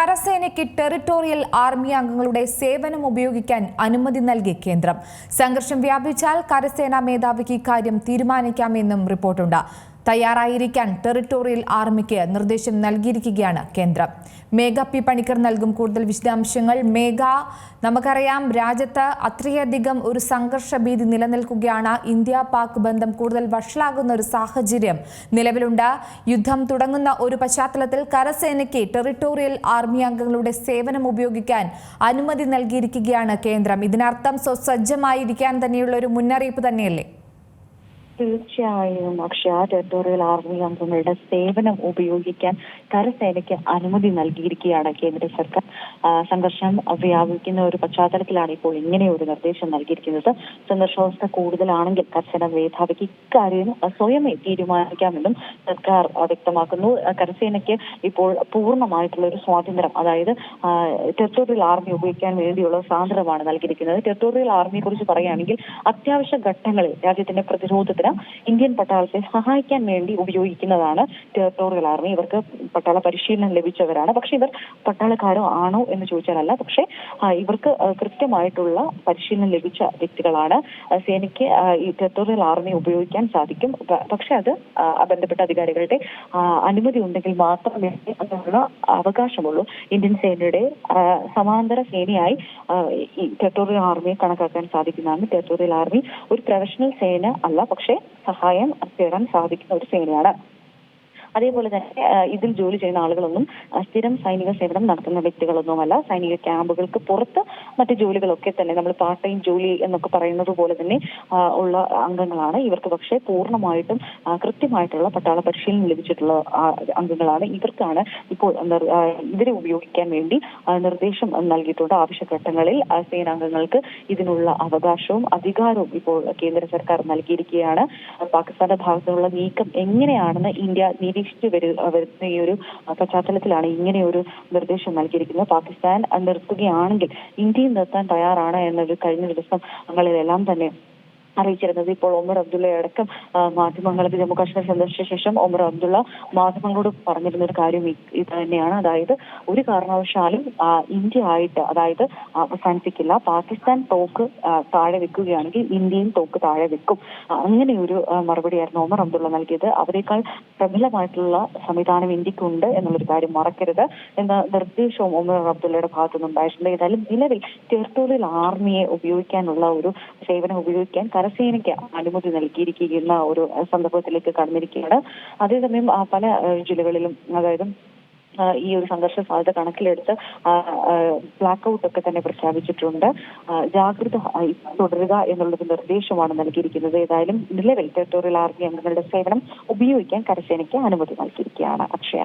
കരസേനയ്ക്ക് territorial army അംഗങ്ങളുടെ സേവനം ഉപയോഗിക്കാൻ അനുമതി നൽകി കേന്ദ്രം. സംഘർഷം വ്യാപിച്ചാൽ കരസേനാ മേധാവിക്ക് ഇക്കാര്യം തീരുമാനിക്കാമെന്നും റിപ്പോർട്ടുണ്ട്. തയ്യാറായിരിക്കാൻ ടെറിട്ടോറിയൽ ആർമിക്ക് നിർദ്ദേശം നൽകിയിരിക്കുകയാണ് കേന്ദ്രം. മേഘ പി പണിക്കർ നൽകും കൂടുതൽ വിശദാംശങ്ങൾ. മേഘ നമുക്കറിയാം രാജ്യത്ത് അത്രയധികം ഒരു സംഘർഷ ഭീതി നിലനിൽക്കുകയാണ്. ഇന്ത്യ പാക് ബന്ധം കൂടുതൽ വഷളാകുന്ന ഒരു സാഹചര്യം നിലവിലുണ്ട്. യുദ്ധം തുടങ്ങുന്ന ഒരു പശ്ചാത്തലത്തിൽ കരസേനയ്ക്ക് ടെറിട്ടോറിയൽ ആർമി അംഗങ്ങളുടെ സേവനം ഉപയോഗിക്കാൻ അനുമതി നൽകിയിരിക്കുകയാണ് കേന്ദ്രം. ഇതിനർത്ഥം സ്വസജ്ജമായിരിക്കാൻ തന്നെയുള്ള ഒരു മുന്നറിയിപ്പ് തന്നെയല്ലേ? തീർച്ചയായും അക്ഷയ ടെറിട്ടോറിയൽ ആർമി അംഗങ്ങളുടെ സേവനം ഉപയോഗിക്കാൻ കരസേനയ്ക്ക് അനുമതി നൽകിയിരിക്കുകയാണ് കേന്ദ്ര സർക്കാർ. സംഘർഷം വ്യാപിക്കുന്ന ഒരു പശ്ചാത്തലത്തിലാണ് ഇപ്പോൾ ഇങ്ങനെ ഒരു നിർദ്ദേശം നൽകിയിരിക്കുന്നത്. സംഘർഷാവസ്ഥ കൂടുതലാണെങ്കിൽ കർശന മേധാവിക്ക് ഇക്കാര്യം സ്വയമേ തീരുമാനിക്കാമെന്നും സർക്കാർ വ്യക്തമാക്കുന്നു. കരസേനയ്ക്ക് ഇപ്പോൾ പൂർണമായിട്ടുള്ള ഒരു സ്വാതന്ത്ര്യം അതായത് ടെറിട്ടോറിയൽ ആർമി ഉപയോഗിക്കാൻ വേണ്ടിയുള്ള സ്വാതന്ത്ര്യമാണ് നൽകിയിരിക്കുന്നത്. ടെറിട്ടോറിയൽ ആർമിയെ കുറിച്ച് പറയുകയാണെങ്കിൽ അത്യാവശ്യ ഘട്ടങ്ങളിൽ രാജ്യത്തിന്റെ പ്രതിരോധത്തിന് ഇന്ത്യൻ പട്ടാളത്തെ സഹായിക്കാൻ വേണ്ടി ഉപയോഗിക്കുന്നതാണ് ടെറിട്ടോറിയൽ ആർമി. ഇവർക്ക് പട്ടാള പരിശീലനം ലഭിച്ചവരാണ്. പക്ഷെ ഇവർ പട്ടാളക്കാരോ ആണോ എന്ന് ചോദിച്ചാലല്ല. പക്ഷേ ഇവർക്ക് കൃത്യമായിട്ടുള്ള പരിശീലനം ലഭിച്ച വ്യക്തികളാണ്. സേനയ്ക്ക് ഈ ടെറിട്ടോറിയൽ ആർമി ഉപയോഗിക്കാൻ സാധിക്കും. പക്ഷെ അത് ബന്ധപ്പെട്ട അധികാരികളുടെ അനുമതി ഉണ്ടെങ്കിൽ മാത്രമേ അതിനുള്ള അവകാശമുള്ളൂ. ഇന്ത്യൻ സേനയുടെ സമാന്തര സേനയായി ഈ ടെറിട്ടോറിയൽ ആർമിയെ കണക്കാക്കാൻ സാധിക്കുന്നതാണ്. ടെറിട്ടോറിയൽ ആർമി ഒരു പ്രൊഫഷണൽ സേന അല്ല. പക്ഷേ സഹായം തേടാൻ സാധിക്കുന്ന ഒരു സേനയാണ്. അതേപോലെ തന്നെ ഇതിൽ ജോലി ചെയ്യുന്ന ആളുകളൊന്നും സ്ഥിരം സൈനിക സേവനം നടത്തുന്ന വ്യക്തികളൊന്നുമല്ല. സൈനിക ക്യാമ്പുകൾക്ക് പുറത്ത് മറ്റ് ജോലികളൊക്കെ തന്നെ നമ്മൾ പാർട്ട് ടൈം ജോലി എന്നൊക്കെ പറയുന്നത് പോലെ തന്നെ ഉള്ള അംഗങ്ങളാണ്. ഇവർക്ക് പക്ഷേ പൂർണമായിട്ടും കൃത്യമായിട്ടുള്ള പട്ടാള പരിശീലനം ലഭിച്ചിട്ടുള്ള അംഗങ്ങളാണ്. ഇവർക്കാണ് ഇപ്പോൾ ഇവരെ ഉപയോഗിക്കാൻ വേണ്ടി നിർദ്ദേശം നൽകിയിട്ടുണ്ട്. ആവശ്യഘട്ടങ്ങളിൽ സേനാംഗങ്ങൾക്ക് ഇതിനുള്ള അവകാശവും അധികാരവും ഇപ്പോൾ കേന്ദ്ര സർക്കാർ നൽകിയിരിക്കുകയാണ്. പാകിസ്ഥാന്റെ ഭാഗത്തുള്ള നീക്കം എങ്ങനെയാണെന്ന് ഇന്ത്യ നിരീക്ഷിച്ചു വരു വരുന്ന ഈ ഒരു പശ്ചാത്തലത്തിലാണ് ഇങ്ങനെ ഒരു നിർദ്ദേശം നൽകിയിരിക്കുന്നത്. പാകിസ്ഥാൻ നിർത്തുകയാണെങ്കിൽ ഇന്ത്യയും നിർത്താൻ തയ്യാറാണ് എന്നൊരു കഴിഞ്ഞ ദിവസം ദിവസങ്ങളിലെല്ലാം തന്നെ അറിയിച്ചിരുന്നത്. ഇപ്പോൾ ഒമർ അബ്ദുള്ള അടക്കം മാധ്യമങ്ങൾക്ക് ജമ്മു കാശ്മീർ സന്ദർശിച്ച ശേഷം ഒമർ അബ്ദുള്ള മാധ്യമങ്ങളോട് പറഞ്ഞിരുന്ന ഒരു കാര്യം ഇത് തന്നെയാണ്. അതായത് ഒരു കാരണവശാലും ഇന്ത്യ ആയിട്ട് അതായത് അവസാനിപ്പിക്കില്ല. പാകിസ്ഥാൻ തോക്ക് താഴെ വെക്കുകയാണെങ്കിൽ ഇന്ത്യയും തോക്ക് താഴെ വെക്കും. അങ്ങനെ ഒരു മറുപടിയായിരുന്നു ഒമർ അബ്ദുള്ള നൽകിയത്. അവരെക്കാൾ പ്രബലമായിട്ടുള്ള സംവിധാനം ഇന്ത്യക്കുണ്ട് എന്നുള്ളൊരു കാര്യം മറക്കരുത് എന്ന നിർദ്ദേശവും ഒമർ അബ്ദുള്ളയുടെ ഭാഗത്തുനിന്നുണ്ടായിട്ടുണ്ട്. ഏതായാലും നിലവിൽ ടെറിട്ടോറിയൽ ആർമിയെ ഉപയോഗിക്കാനുള്ള ഒരു സേവനം ഉപയോഗിക്കാൻ കരസേനയ്ക്ക് അനുമതി നൽകിയിരിക്കുന്ന ഒരു സന്ദർഭത്തിലേക്ക് കടന്നിരിക്കുകയാണ്. അതേസമയം പല ജില്ലകളിലും അതായത് ഈ ഒരു സംഘർഷ സാധ്യത കണക്കിലെടുത്ത് ബ്ലാക്ക് ഔട്ട് ഒക്കെ തന്നെ പ്രഖ്യാപിച്ചിട്ടുണ്ട്. ജാഗ്രത തുടരുക എന്നുള്ളൊരു നിർദ്ദേശമാണ് നൽകിയിരിക്കുന്നത്. ഏതായാലും നിലവിൽ ടെറിട്ടോറിയൽ ആർമി അംഗങ്ങളുടെ സേവനം ഉപയോഗിക്കാൻ കരസേനയ്ക്ക് അനുമതി നൽകിയിരിക്കുകയാണ്. അക്ഷയ.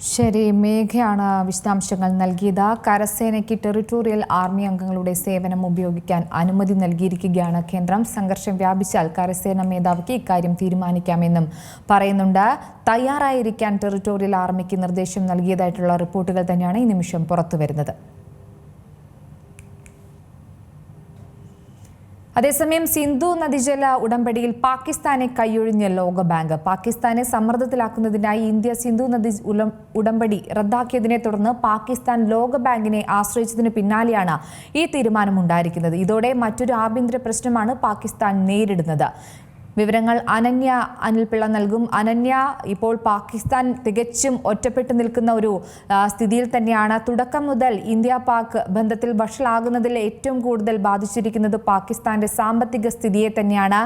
ശരി മേഘയാണ് വിശദാംശങ്ങൾ നൽകിയത്. കരസേനയ്ക്ക് ടെറിട്ടോറിയൽ ആർമി അംഗങ്ങളുടെ സേവനം ഉപയോഗിക്കാൻ അനുമതി നൽകിയിരിക്കുകയാണ് കേന്ദ്രം. സംഘർഷം വ്യാപിച്ചാൽ കരസേന മേധാവിക്ക് ഇക്കാര്യം തീരുമാനിക്കാമെന്നും പറയുന്നുണ്ട്. തയ്യാറായിരിക്കാൻ ടെറിട്ടോറിയൽ ആർമിക്ക് നിർദ്ദേശം നൽകിയതായിട്ടുള്ള റിപ്പോർട്ടുകൾ തന്നെയാണ് ഈ നിമിഷം പുറത്തുവരുന്നത്. അതേസമയം സിന്ധു നദീജല ഉടമ്പടിയിൽ പാകിസ്ഥാനെ കൈയൊഴിഞ്ഞ ലോകബാങ്ക്. പാകിസ്ഥാനെ സമ്മർദ്ദത്തിലാക്കുന്നതിനായി ഇന്ത്യ സിന്ധു നദി ഉടമ്പടി റദ്ദാക്കിയതിനെ തുടർന്ന് പാകിസ്ഥാൻ ലോകബാങ്കിനെ ആശ്രയിച്ചതിന് പിന്നാലെയാണ് ഈ തീരുമാനമുണ്ടായിരിക്കുന്നത്. ഇതോടെ മറ്റൊരു ആഭ്യന്തര പ്രശ്നമാണ് പാകിസ്ഥാൻ നേരിടുന്നത്. വിവരങ്ങൾ അനന്യ അനിൽപിള്ള നൽകും. അനന്യ ഇപ്പോൾ പാകിസ്ഥാൻ തികച്ചും ഒറ്റപ്പെട്ടു നിൽക്കുന്ന ഒരു സ്ഥിതിയിൽ തന്നെയാണ്. തുടക്കം മുതൽ ഇന്ത്യ പാക് ബന്ധത്തിൽ വഷളാകുന്നതിൽ ഏറ്റവും കൂടുതൽ ബാധിച്ചിരിക്കുന്നത് പാകിസ്ഥാന്റെ സാമ്പത്തിക സ്ഥിതിയെ തന്നെയാണ്.